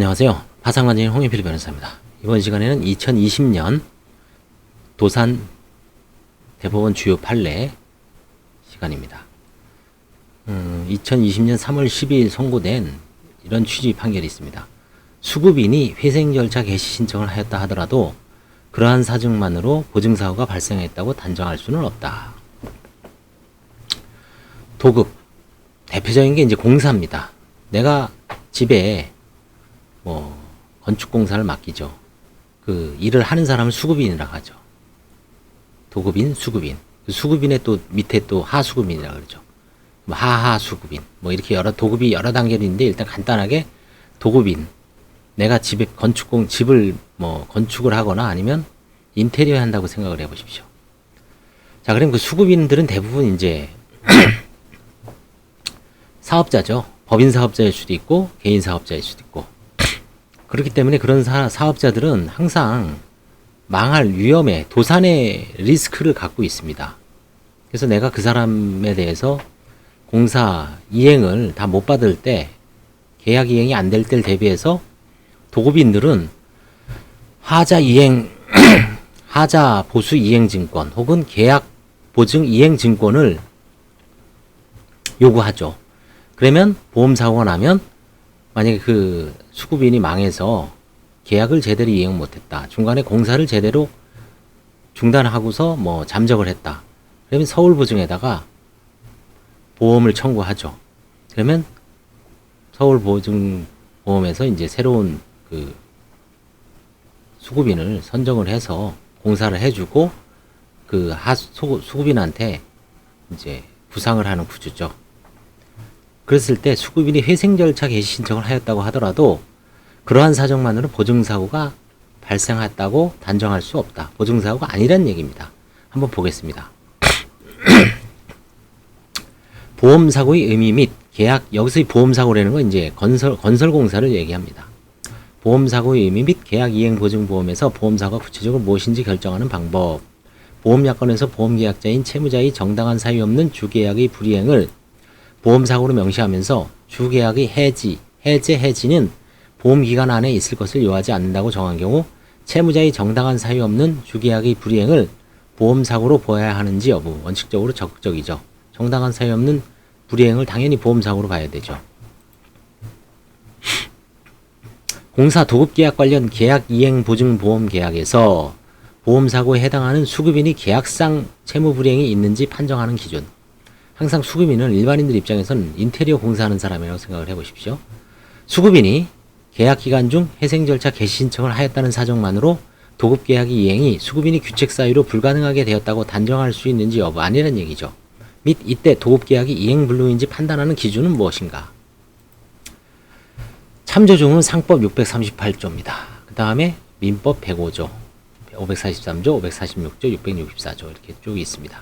안녕하세요. 파상관진 홍인필 변호사입니다. 이번 시간에는 2020년 도산 대법원 주요 판례 시간입니다. 음, 2020년 3월 12일 선고된 이런 취지 판결이 있습니다. 수급인이 회생 절차 개시 신청을 하였다 하더라도 그러한 사정만으로 보증 사고가 발생했다고 단정할 수는 없다. 도급 대표적인 게 이제 공사입니다. 내가 집에 뭐 건축 공사를 맡기죠. 그 일을 하는 사람을 수급인이라고 하죠. 도급인, 수급인. 그 수급인의 또 밑에 또 하수급인이라고 그러죠. 뭐 하하 수급인. 뭐 이렇게 여러 도급이 여러 단계로 있는데 일단 간단하게 도급인. 내가 집에 건축공 집을 뭐 건축을 하거나 아니면 인테리어 한다고 생각을 해 보십시오. 자, 그럼 그 수급인들은 대부분 이제 사업자죠. 법인 사업자일 수도 있고 개인 사업자일 수도 있고 그렇기 때문에 그런 사, 사업자들은 항상 망할 위험에 도산의 리스크를 갖고 있습니다. 그래서 내가 그 사람에 대해서 공사 이행을 다 못 받을 때 계약 이행이 안 될 때를 대비해서 도급인들은 하자 이행 하자 보수 이행 증권 혹은 계약 보증 이행 증권을 요구하죠. 그러면 보험 사고가 나면 만약에 그 수급인이 망해서 계약을 제대로 이행 못했다. 중간에 공사를 제대로 중단하고서 뭐 잠적을 했다. 그러면 서울보증에다가 보험을 청구하죠. 그러면 서울보증보험에서 이제 새로운 그 수급인을 선정을 해서 공사를 해주고 그 하, 수, 수급인한테 이제 부상을 하는 구조죠. 그랬을 때 수급인이 회생 절차 개시 신청을 하였다고 하더라도 그러한 사정만으로 보증사고가 발생했다고 단정할 수 없다. 보증사고가 아니란 얘기입니다. 한번 보겠습니다. 보험사고의 의미 및 계약, 여기서 보험사고라는 건 이제 건설, 건설공사를 얘기합니다. 보험사고의 의미 및 계약 이행 보증 보험에서 보험사고가 구체적으로 무엇인지 결정하는 방법. 보험약관에서 보험계약자인 채무자의 정당한 사유 없는 주계약의 불이행을 보험사고로 명시하면서 주계약의 해지, 해제 해지는 보험 기간 안에 있을 것을 요하지 않는다고 정한 경우 채무자의 정당한 사유 없는 주계약의 불이행을 보험사고로 보아야 하는지 여부 원칙적으로 적극적이죠. 정당한 사유 없는 불이행을 당연히 보험사고로 봐야 되죠. 공사 도급 계약 관련 계약 이행 보증 보험 계약에서 보험 사고에 해당하는 수급인이 계약상 채무 불이행이 있는지 판정하는 기준. 항상 수급인은 일반인들 입장에서는 인테리어 공사하는 사람이라고 생각을 해 보십시오. 수급인이 계약 기간 중 회생 절차 개시 신청을 하였다는 사정만으로 도급 계약의 이행이 수급인이 규책 사유로 불가능하게 되었다고 단정할 수 있는지 여부 아니란 얘기죠. 및 이때 도급 계약이 이행 불능인지 판단하는 기준은 무엇인가? 참조중은 상법 638조입니다. 그 다음에 민법 105조, 543조, 546조, 664조 이렇게 쭉 있습니다.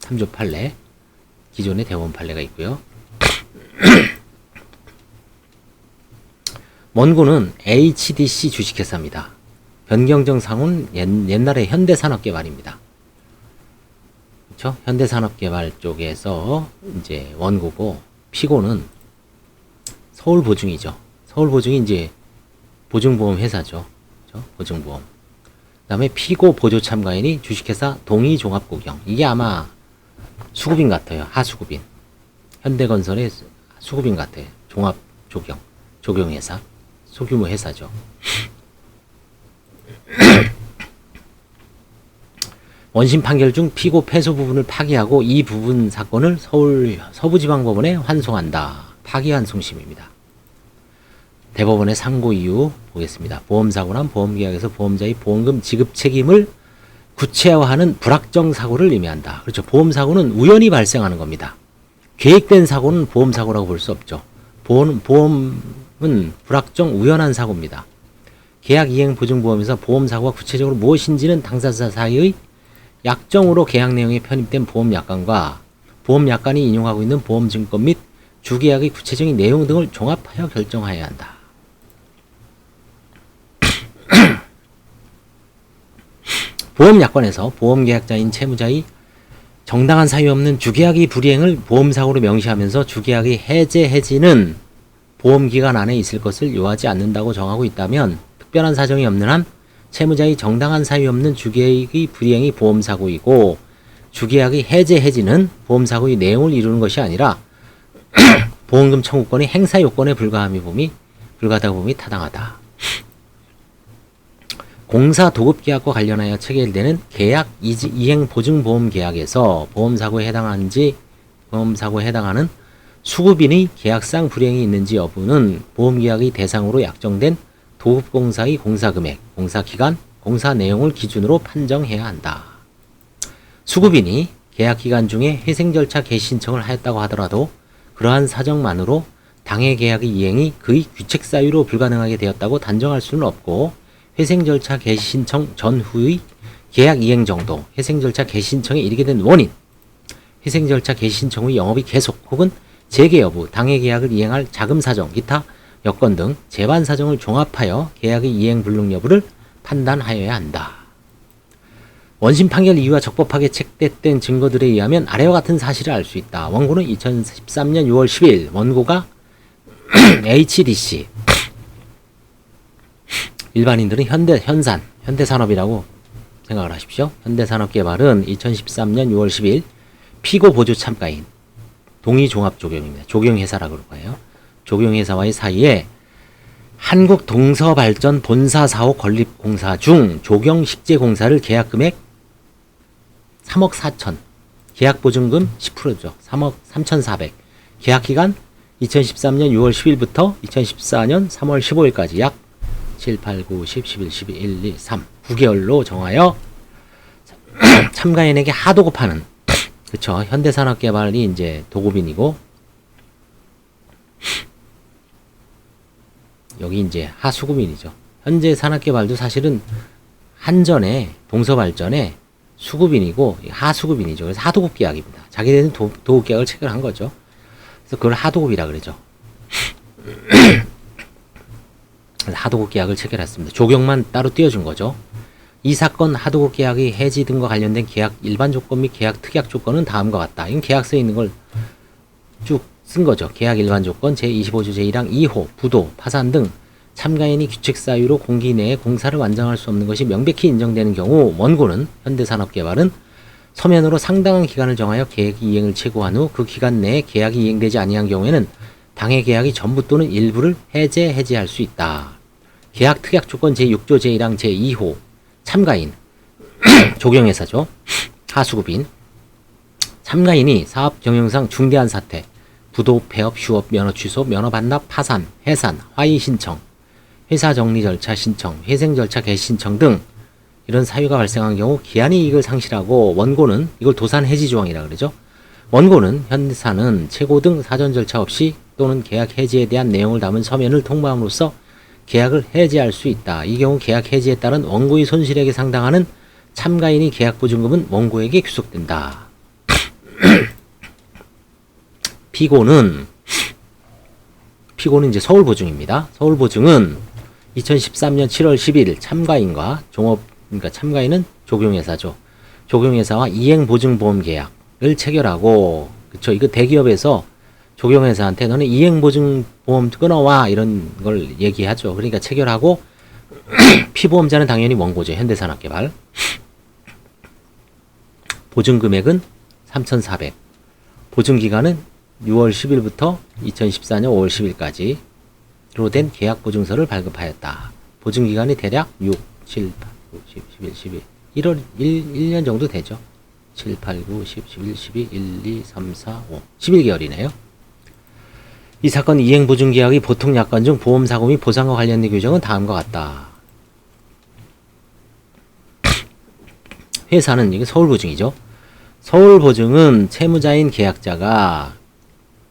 참조 판례, 기존의 대법원 판례가 있고요. 원고는 HDC 주식회사입니다. 변경정 상훈 옛날에 현대산업개 발입니다. 그렇죠? 현대산업개발 쪽에서 이제 원고고 피고는 서울보증이죠. 서울보증이 이제 보증보험 회사죠. 그렇죠? 보증보험. 그다음에 피고 보조 참가인이 주식회사 동의종합고경. 이게 아마 수급인 같아요. 하수급인. 현대건설의 수급인 같아요. 종합조경, 조경회사. 소규모 회사죠. 원심 판결 중 피고 패소 부분을 파기하고 이 부분 사건을 서울 서부지방법원에 환송한다. 파기 환송심입니다. 대법원의 상고 이유 보겠습니다. 보험사고란 보험계약에서 보험자의 보험금 지급 책임을 구체화하는 불확정 사고를 의미한다. 그렇죠. 보험사고는 우연히 발생하는 겁니다. 계획된 사고는 보험사고라고 볼 수 없죠. 보험, 보험 은 불확정 우연한 사고입니다. 계약 이행 보증보험에서 보험사고가 구체적으로 무엇인지는 당사자 사이의 약정으로 계약 내용에 편입된 보험약관과 보험약관이 인용하고 있는 보험증권 및 주계약의 구체적인 내용 등을 종합하여 결정하여야 한다. 보험약관에서 보험계약자인 채무자의 정당한 사유 없는 주계약의 불이행을 보험사고로 명시하면서 주계약의 해제 해지는 보험 기간 안에 있을 것을 요하지 않는다고 정하고 있다면 특별한 사정이 없는 한 채무자의 정당한 사유 없는 주계약의 불이행이 보험 사고이고 주계약의 해제 해지는 보험 사고의 내용을 이루는 것이 아니라 보험금 청구권의 행사 요건에 불과함이 봄이 불가하다고 봄이 타당하다. 공사 도급 계약과 관련하여 체결되는 계약 이행 보증 보험 계약에서 보험 사고에 해당하는지 보험 사고에 해당하는 수급인의 계약상 불이행이 있는지 여부는 보험 계약의 대상으로 약정된 도급 공사의 공사 금액, 공사 기간, 공사 내용을 기준으로 판정해야 한다. 수급인이 계약 기간 중에 회생 절차 개시 신청을 하였다고 하더라도 그러한 사정만으로 당해 계약의 이행이 그의 규책 사유로 불가능하게 되었다고 단정할 수는 없고 회생 절차 개시 신청 전후의 계약 이행 정도, 회생 절차 개시 신청에 이르게 된 원인, 회생 절차 개시 신청 후 영업이 계속 혹은 재개 여부, 당해 계약을 이행할 자금 사정, 기타 여건 등 재반 사정을 종합하여 계약의 이행 불능 여부를 판단하여야 한다. 원심 판결 이유와 적법하게 책대된 증거들에 의하면 아래와 같은 사실을 알 수 있다. 원고는 2013년 6월 10일 원고가 HDC 일반인들은 현대 현산 현대산업이라고 생각을 하십시오. 현대산업개발은 2013년 6월 10일 피고 보조 참가인 동의 종합 조경입니다. 조경회사라고 그럴까요? 조경회사와의 사이에 한국 동서발전 본사 사호 건립 공사 중 조경 식재 공사를 계약 금액 3억 4천, 계약 보증금 10%죠. 3억 3,400. 계약 기간 2013년 6월 10일부터 2014년 3월 15일까지 약 7, 8, 9, 10, 11, 12, 1, 2, 3 9개월로 정하여 참가인에게 하도 급하는 그쵸 현대산업개발이 이제 도급인이고 여기 이제 하수급인이죠. 현재 산업개발도 사실은 한전에 동서발전에 수급인이고 하수급인이죠. 그래서 하도급 계약입니다. 자기들은 도, 도급 계약을 체결한 거죠. 그래서 그걸 하도급이라 그러죠. 하도급 계약을 체결했습니다. 조경만 따로 띄워준 거죠. 이 사건 하도급 계약의 해지 등과 관련된 계약 일반 조건 및 계약 특약 조건은 다음과 같다. 이건 계약서에 있는 걸 쭉 쓴 거죠. 계약 일반 조건 제25조 제1항 2호 부도 파산 등 참가인이 규칙 사유로 공기 내에 공사를 완성할 수 없는 것이 명백히 인정되는 경우 원고는 현대산업개발은 서면으로 상당한 기간을 정하여 계약 이행을 체고한 후 그 기간 내에 계약이 이행되지 아니한 경우에는 당해 계약이 전부 또는 일부를 해제 해지할 수 있다. 계약 특약 조건 제6조 제1항 제2호 참가인 조경회사죠. 하수급인 참가인이 사업 경영상 중대한 사태 부도 폐업 휴업 면허 취소 면허 반납 파산 해산 화의 신청 회사 정리 절차 신청, 회생 절차 개시 신청 등 이런 사유가 발생한 경우 기한이 이익을 상실하고 원고는 이걸 도산 해지 조항이라 그러죠. 원고는 현사는 최고 등 사전 절차 없이 또는 계약 해지에 대한 내용을 담은 서면을 통보함으로써 계약을 해지할 수 있다. 이 경우 계약 해지에 따른 원고의 손실액에 상당하는 참가인이 계약 보증금은 원고에게 귀속된다. 피고는 피고는 이제 서울 보증입니다. 서울 보증은 2013년 7월 11일 참가인과 종업 그러니까 참가인은 조경회사죠. 조경회사와 이행 보증 보험 계약을 체결하고 그쵸 이거 대기업에서 조경회사한테 너는 이행 보증 보험 끊어와 이런 걸 얘기하죠. 그러니까 체결하고 피보험자는 당연히 원고죠. 현대산업개발. 보증 금액은 3,400. 보증 기간은 6월 10일부터 2014년 5월 10일까지 로 된 계약 보증서를 발급하였다. 보증 기간이 대략 6, 7, 8, 9, 10, 11, 12, 1월 1, 1년 정도 되죠. 7, 8, 9, 10, 11, 12, 1, 2, 3, 4, 5. 11개월이네요. 이 사건 이행 보증 계약의 보통 약관 중 보험 사고 및 보상과 관련된 규정은 다음과 같다. 회사는 이게 서울보증이죠. 서울보증은 채무자인 계약자가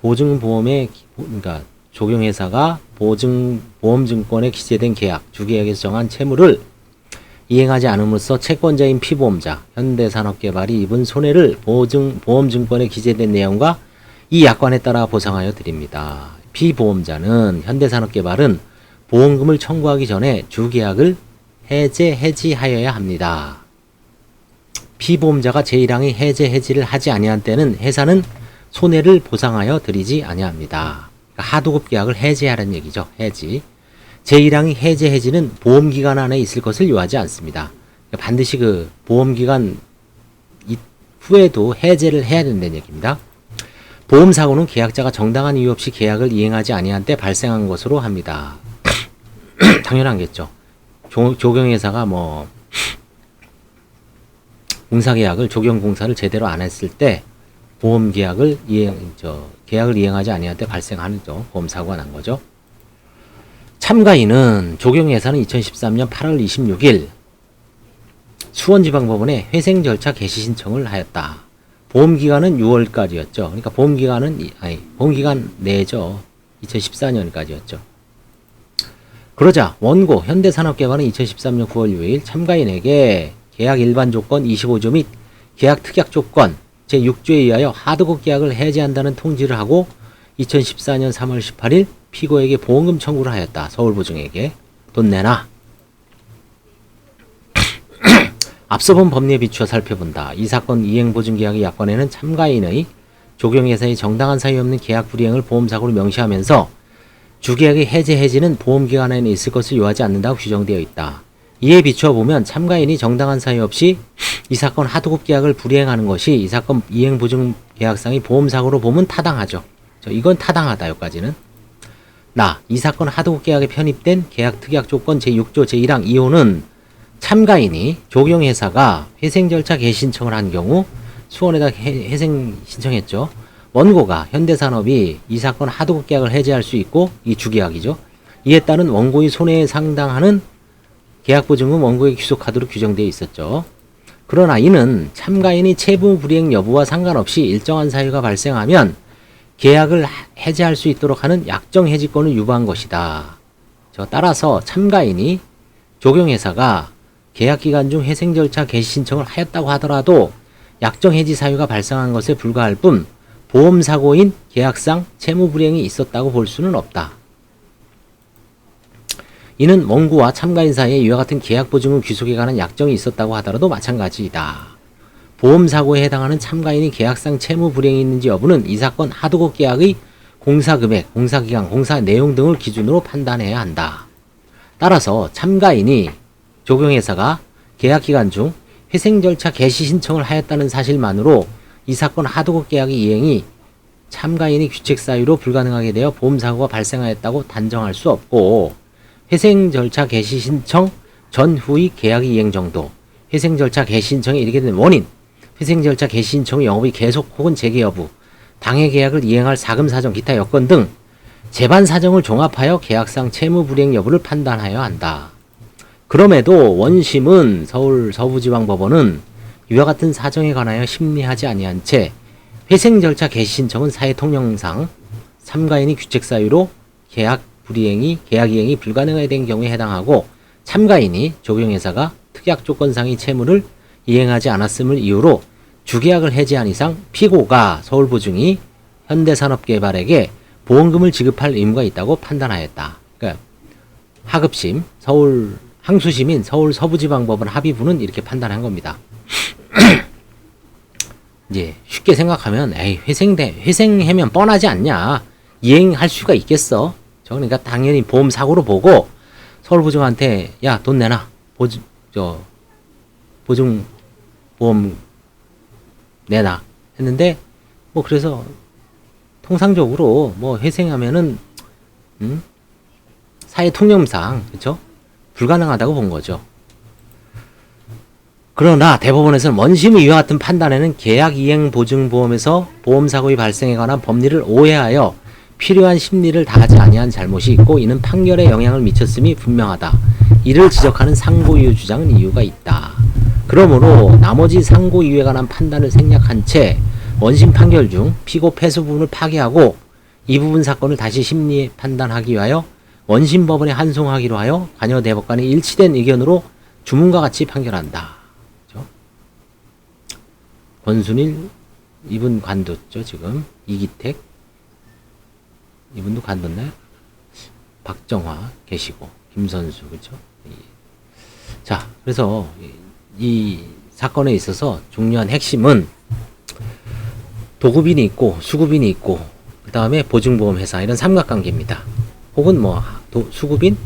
보증보험에 그러니까 조경회사가 보증 보험증권에 기재된 계약 주계약에서 정한 채무를 이행하지 않음으로써 채권자인 피보험자 현대산업개발이 입은 손해를 보증 보험증권에 기재된 내용과 이 약관에 따라 보상하여 드립니다. 피보험자는 현대산업개발은 보험금을 청구하기 전에 주계약을 해제 해지하여야 합니다. 피보험자가 제1항의 해제 해지를 하지 아니한 때는 회사는 손해를 보상하여 드리지 아니합니다. 그러니까 하도급 계약을 해제하라는 얘기죠. 해지. 제1항이 해제 해지는 보험 기간 안에 있을 것을 요하지 않습니다. 그러니까 반드시 그 보험 기간 이- 후에도 해제를 해야 된다는 얘기입니다. 보험 사고는 계약자가 정당한 이유 없이 계약을 이행하지 아니한 때 발생한 것으로 합니다. 당연하겠죠. 조, 조경회사가 뭐 공사 계약을 조경 공사를 제대로 안 했을 때 보험 계약을 이행 저 계약을 이행하지 아니할 때 발생하는 죠 보험 사고가 난 거죠. 참가인은 조경회사는 2013년 8월 26일 수원지방법원에 회생 절차 개시 신청을 하였다. 보험 기간은 6월까지였죠. 그러니까 보험 기간은 이- 아니 보험 기간 내죠. 2014년까지였죠. 그러자 원고 현대산업개발은 2013년 9월 6일 참가인에게 계약 일반 조건 25조 및 계약 특약 조건 제6조에 의하여 하드급 계약을 해제한다는 통지를 하고 2014년 3월 18일 피고에게 보험금 청구를 하였다. 서울보증에게 돈 내놔. 앞서 본 법리에 비추어 살펴본다. 이 사건 이행보증계약의 약관에는 참가인의 조경회사의 정당한 사유 없는 계약 불이행을 보험사고로 명시하면서 주계약의 해제 해지는 보험기간에는 있을 것을 요하지 않는다고 규정되어 있다. 이에 비추어 보면 참가인이 정당한 사유 없이 이 사건 하도급 계약을 불이행하는 것이 이 사건 이행보증 계약상의 보험사고로 보면 타당하죠. 저 이건 타당하다 여기까지는. 나, 이 사건 하도급 계약에 편입된 계약 특약 조건 제6조 제1항 2호는 참가인이 조경회사가 회생 절차 개시 신청을 한 경우 수원에다 해- 회생 신청했죠. 원고가 현대산업이 이 사건 하도급 계약을 해제할 수 있고 이 주계약이죠. 이에 따른 원고의 손해에 상당하는 계약 보증은 원고의 귀속하도록 규정되어 있었죠. 그러나 이는 참가인이 채무 불이행 여부와 상관없이 일정한 사유가 발생하면 계약을 하- 해제할 수 있도록 하는 약정 해지권을 유보한 것이다. 저 따라서 참가인이 조경회사가 계약 기간 중 회생 절차 개시 신청을 하였다고 하더라도 약정 해지 사유가 발생한 것에 불과할 뿐 보험 사고인 계약상 채무 불이행이 있었다고 볼 수는 없다. 이는 원고와 참가인 사이에 이와 같은 계약 보증금 귀속에 관한 약정이 있었다고 하더라도 마찬가지이다. 보험 사고에 해당하는 참가인이 계약상 채무 불이행이 있는지 여부는 이 사건 하도급 계약의 공사 금액, 공사 기간, 공사 내용 등을 기준으로 판단해야 한다. 따라서 참가인이 조경회사가 계약 기간 중 회생 절차 개시 신청을 하였다는 사실만으로 이 사건 하도급 계약의 이행이 참가인이 규책 사유로 불가능하게 되어 보험 사고가 발생하였다고 단정할 수 없고 회생 절차 개시 신청 전후의 계약 이행 정도, 회생 절차 개시 신청에 이르게 된 원인, 회생 절차 개시 신청의 영업이 계속 혹은 재개 여부, 당해 계약을 이행할 사금 사정 기타 여건 등 재반 사정을 종합하여 계약상 채무 불이행 여부를 판단하여야 한다. 그럼에도 원심은 서울 서부지방법원은 이와 같은 사정에 관하여 심리하지 아니한 채 회생 절차 개시 신청은 사회 통령상 참가인이 규책 사유로 계약 불이행이 계약 이행이 불가능하게 된 경우에 해당하고 참가인이 조경회사가 특약 조건상의 채무를 이행하지 않았음을 이유로 주계약을 해지한 이상 피고가 서울보증이 현대산업개발에게 보험금을 지급할 의무가 있다고 판단하였다. 그러니까 하급심 서울 항소심인 서울 서부지방법원 합의부는 이렇게 판단한 겁니다. 이제 쉽게 생각하면 에이 회생돼 회생하면 뻔하지 않냐 이행할 수가 있겠어. 저 그러니까 당연히 보험 사고로 보고 서울보증한테 야 돈 내놔 보증 저 보증 보험 내놔 했는데 뭐 그래서 통상적으로 뭐 회생하면은 음? 사회 통념상 그렇죠 불가능하다고 본 거죠. 그러나 대법원에서는 원심의 이와 같은 판단에는 계약 이행 보증 보험에서 보험 사고의 발생에 관한 법리를 오해하여 필요한 심리를 다하지 아니한 잘못이 있고 이는 판결에 영향을 미쳤음이 분명하다. 이를 지적하는 상고이유 주장은 이유가 있다. 그러므로 나머지 상고이유에 관한 판단을 생략한 채 원심 판결 중 피고 패소 부분을 파기하고 이 부분 사건을 다시 심리 판단하기 위하여 원심 법원에 환송하기로 하여 관여 대법관이 일치된 의견으로 주문과 같이 판결한다. 그죠? 권순일 이분 관뒀죠 지금 이기택 이분도 관뒀나요? 박정화 계시고 김선수 그렇죠? 자 그래서 이- 이 사건에 있어서 중요한 핵심은 도급인이 있고 수급인이 있고 그 다음에 보증보험회사 이런 삼각관계입니다. 혹은 뭐 수급인,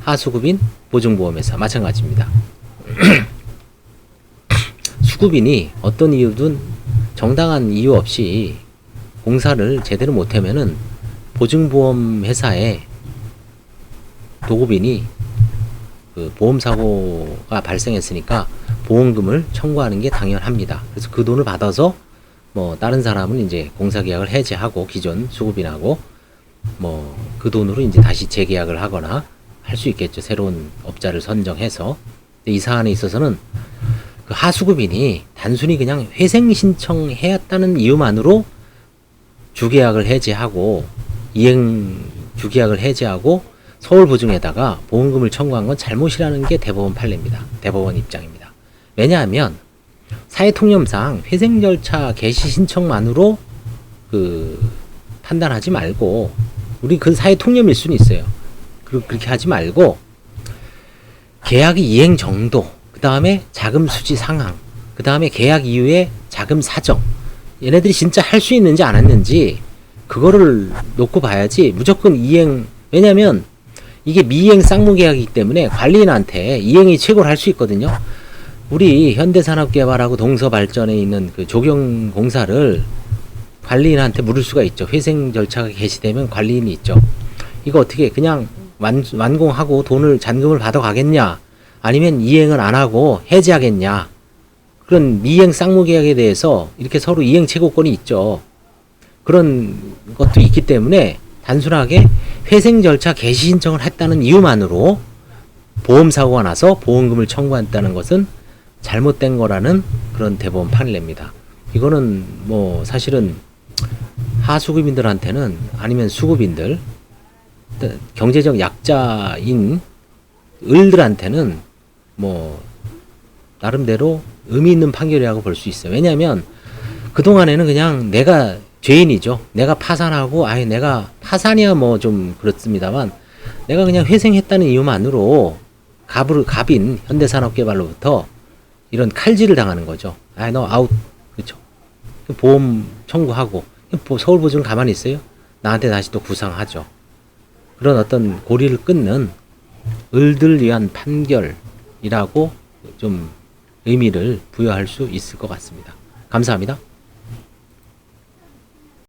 하수급인, 보증보험회사 마찬가지입니다. 수급인이 어떤 이유든 정당한 이유 없이 공사를 제대로 못하면은 보증보험 회사에 도급인이 그 보험 사고가 발생했으니까 보험금을 청구하는 게 당연합니다. 그래서 그 돈을 받아서 뭐 다른 사람은 이제 공사 계약을 해지하고 기존 수급인하고 뭐 그 돈으로 이제 다시 재계약을 하거나 할 수 있겠죠. 새로운 업자를 선정해서 이 사안에 있어서는 그 하수급인이 단순히 그냥 회생 신청해왔다는 이유만으로 주계약을 해지하고 이행 주계약을 해지하고 서울 보증에다가 보험금을 청구한 건 잘못이라는 게 대법원 판례입니다. 대법원 입장입니다. 왜냐하면 사회통념상 회생 절차 개시 신청만으로 그 판단하지 말고 우리 그 사회 통념일 수는 있어요. 그- 그렇게 하지 말고 계약의 이행 정도, 그 다음에 자금 수지 상황, 그 다음에 계약 이후에 자금 사정, 얘네들이 진짜 할 수 있는지 안 했는지 그거를 놓고 봐야지 무조건 이행 왜냐면 이게 미이행 쌍무 계약이기 때문에 관리인한테 이행이 최고로 할 수 있거든요. 우리 현대산업개발하고 동서발전에 있는 그 조경 공사를 관리인한테 물을 수가 있죠. 회생 절차가 개시되면 관리인이 있죠. 이거 어떻게 그냥 완, 완공하고 돈을 잔금을 받아 가겠냐? 아니면 이행을 안 하고 해지하겠냐? 그런 미행 쌍무 계약에 대해서 이렇게 서로 이행 최고권이 있죠. 그런 것도 있기 때문에 단순하게 회생 절차 개시 신청을 했다는 이유만으로 보험 사고가 나서 보험금을 청구했다는 것은 잘못된 거라는 그런 대법원 판례입니다. 이거는 뭐 사실은 하수급인들한테는 아니면 수급인들 경제적 약자인 을들한테는 뭐 나름대로 의미 있는 판결이라고 볼 수 있어요. 왜냐하면 그 동안에는 그냥 내가 죄인이죠. 내가 파산하고 아예 내가 파산이야 뭐 좀 그렇습니다만 내가 그냥 회생했다는 이유만으로 갑을 갑인 현대산업개발로부터 이런 칼질을 당하는 거죠. 아너 아웃 그렇죠. 보험 청구하고 보- 서울 보증 가만히 있어요? 나한테 다시 또 구상하죠. 그런 어떤 고리를 끊는 을들 위한 판결이라고 좀 의미를 부여할 수 있을 것 같습니다. 감사합니다.